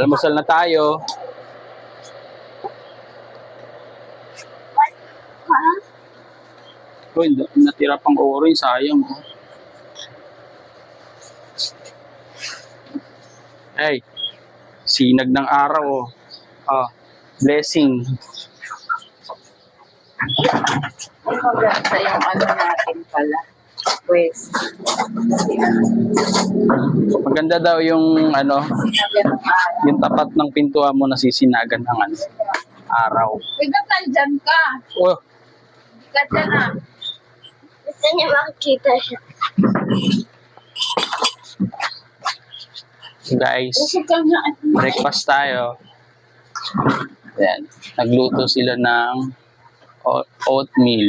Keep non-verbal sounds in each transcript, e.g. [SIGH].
Almusal na tayo. Uy, natira pang orange, sayang. oh. Ay, sinag ng araw. Oh. Ah, blessing. Maganda yung ano natin pala. Pwes. Maganda daw yung ano, yung tapat ng pintuan mo nasisinagan ng ano, araw. Bigat nandyan ka. Oh, Bigat ka na. Gusto niya makikita siya. guys, ka na. breakfast tayo. Yan, nagluto sila ng oatmeal.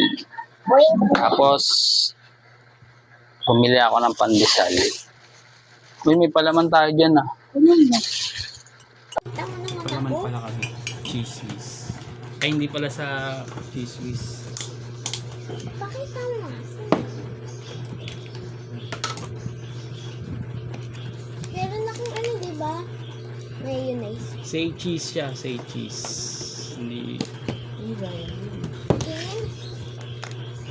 Tapos, bumili ako ng pandesal. Uy, may palaman tayo dyan ah. Palaman ako. pala kami. Cheese whiz. Ay, hindi pala sa cheese whiz. Pakita mo. Meron akong ano, di ba? Mayonnaise. Say cheese siya, say cheese. Hindi. Tingin.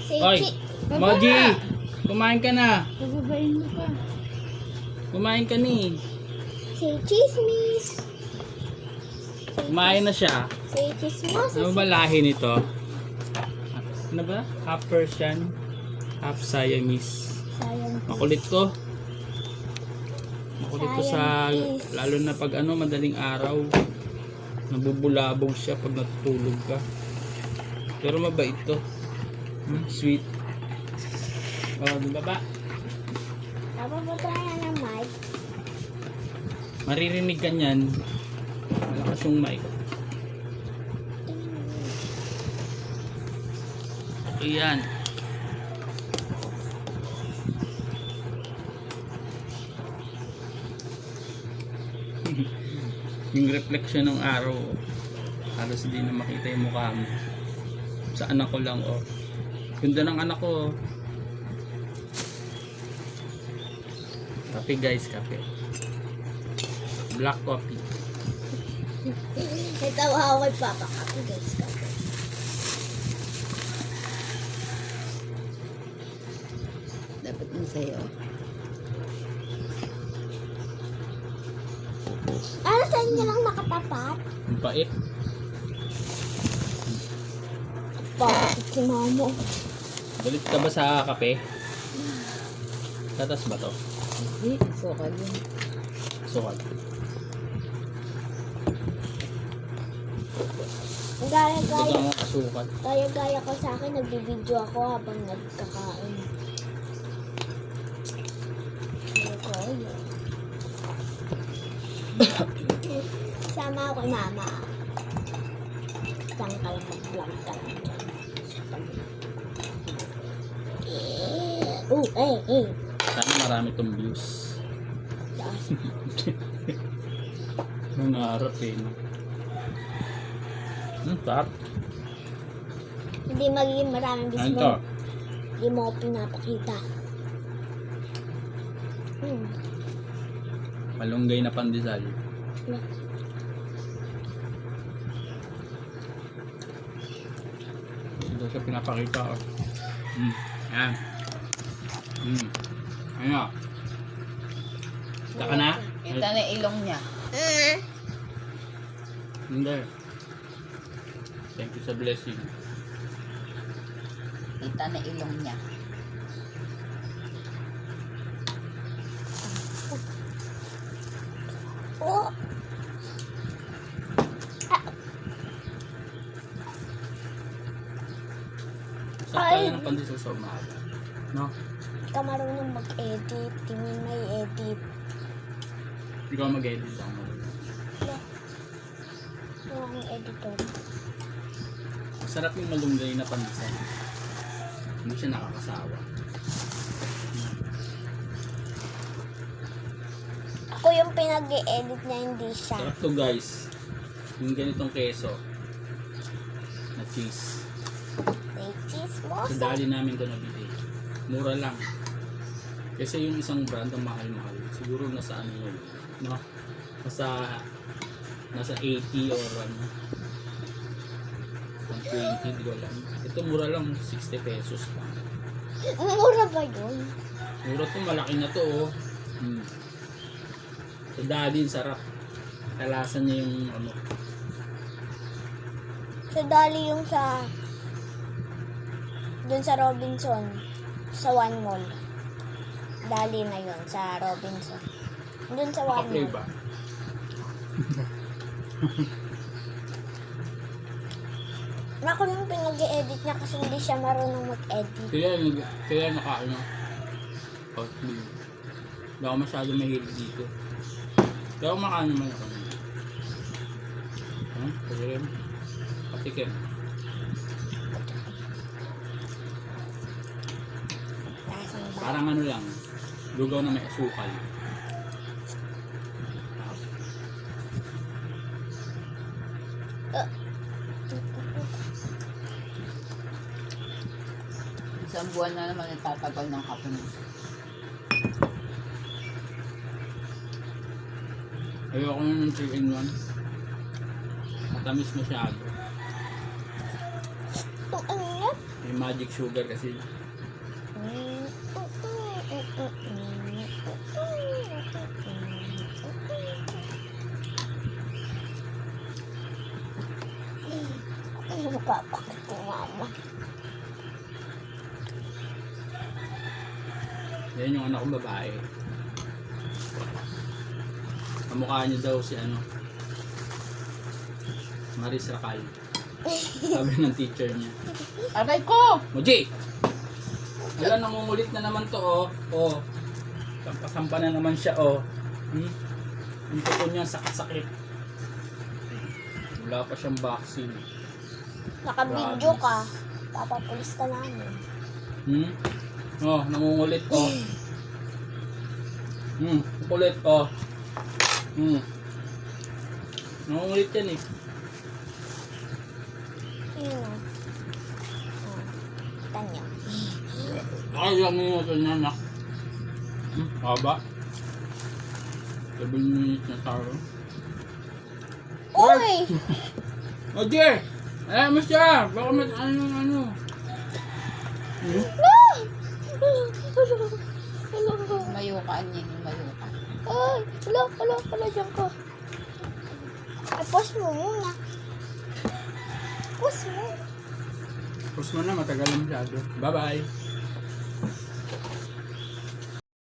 Say Oy, chi- Moji! Kumain ka na. Bababain mo pa. Kumain ka ni. Say chismis. Kumain na siya. Say chismos. Ano ba lahi nito? Ano ba? Half Persian, half Siamese. Sayang. Makulit to. Makulit to sa, Siamese. lalo na pag ano, madaling araw. Nabubulabog siya pag natutulog ka. Pero mabait to. Hmm, sweet. Oh, di ba ba? Tapos ba tayo ng mic? Maririnig ka niyan. Malakas yung mic. Ayan. [LAUGHS] yung reflection ng araw halos hindi na makita yung mukha mo sa anak ko lang oh ganda ng anak ko oh. Kape guys kape black coffee Ito haway papa kape guys. Kape. Dapat mo sa'yo. Ano sa inyo lang nakatapat? ang bait Bakit si mamo? galit ka ba sa kape? tatas ba to? Hindi. Sukal yun. sukal Gaya-gaya. kasukal Gaya-gaya ko sa akin, nagbibideo ako habang nagkakain. Gaya-gaya. Sama ako mama. Isang ka lang mag-vlog ka lang. Eh, Oh, eh, eh. Sana marami tong views [LAUGHS] nangarap eh no? hmm, sarap Hindi magiging maraming ano views to? mo. Hindi mo ako pinapakita. Hmm. malunggay na pandesal ito siya pinapakita oh. hmm. yan hmm. Ano Taka na? Kita na ilong niya. Hindi. Thank you sa blessing. Kita na ilong niya. Oh, Sa Ay. tayo ng pandesal sa umaga. No? Ka marunong mag-edit. Tingin may edit. Hindi ko mag-edit ako. Wala akong editor. Sarap yung malunggay na pandesal. Hindi siya nakakasawa. Ako yung pinag-i-edit niya, hindi siya. Sarap to guys. Yung ganitong keso. Na cheese. May cheese mo. Sa dali namin ito nabili. Mura lang. Kasi yung isang brand ang mahal-mahal. Siguro nasa ano yun. No? Nasa Nasa 80 or ano. 120, hindi ko alam. Ito mura lang, 60 pesos lang. Mura ba yun? Mura to, malaki na to oh. Hmm. Sa dalin, sarap. Talasan niya yung ano. Sa dali yung sa... Dun sa Robinson. Sa One Mall. Dali na yun sa Robinson. Dun sa One Naka-play ba? [LAUGHS] Ako nung pinag-edit niya kasi hindi siya marunong mag-edit. Kaya, nag- kaya nakaano. Oh, hindi. Hindi ako masyado mahilig dito. Kaya kumakain naman ako. Ha? Kasi rin. Ba? Parang ano lang. Lugaw na may asukal. Isang buwan na naman itatagal ng kape mo. Ayoko na ng 3 in 1. Matamis masyado. Ano? May magic sugar kasi. Kapakit ko, mama? Yan yung anak kong babae. Kamukha niya daw si ano. Maris Racal. Sabi ng teacher niya. Aray ko! Moji! Wala, nangungulit na naman to, oh. Oh. Sampasampa na naman siya, oh. Hmm? Yung tuko niya sakit-sakit. Wala pa siyang vaccine. Naka-video ka. Papapulis ka namin. Hmm? Oh, nangungulit, oh. Hmm, kukulit, oh. Hmm. Nangungulit yan, eh. Yun o. Oh. Tanyo. Ay, lang yun ito na, anak. Hmm, haba. 7 minutes na taro. Uy! Moji! [LAUGHS] Eh, mo siya! Baka may ano, ano. Hmm? Mayukaan niya yung mayukaan. Ay! Hala, hala, hala, dyan ka. Ay, pause mo muna. Pause mo. Tapos mo na, matagal na masyado. Bye-bye.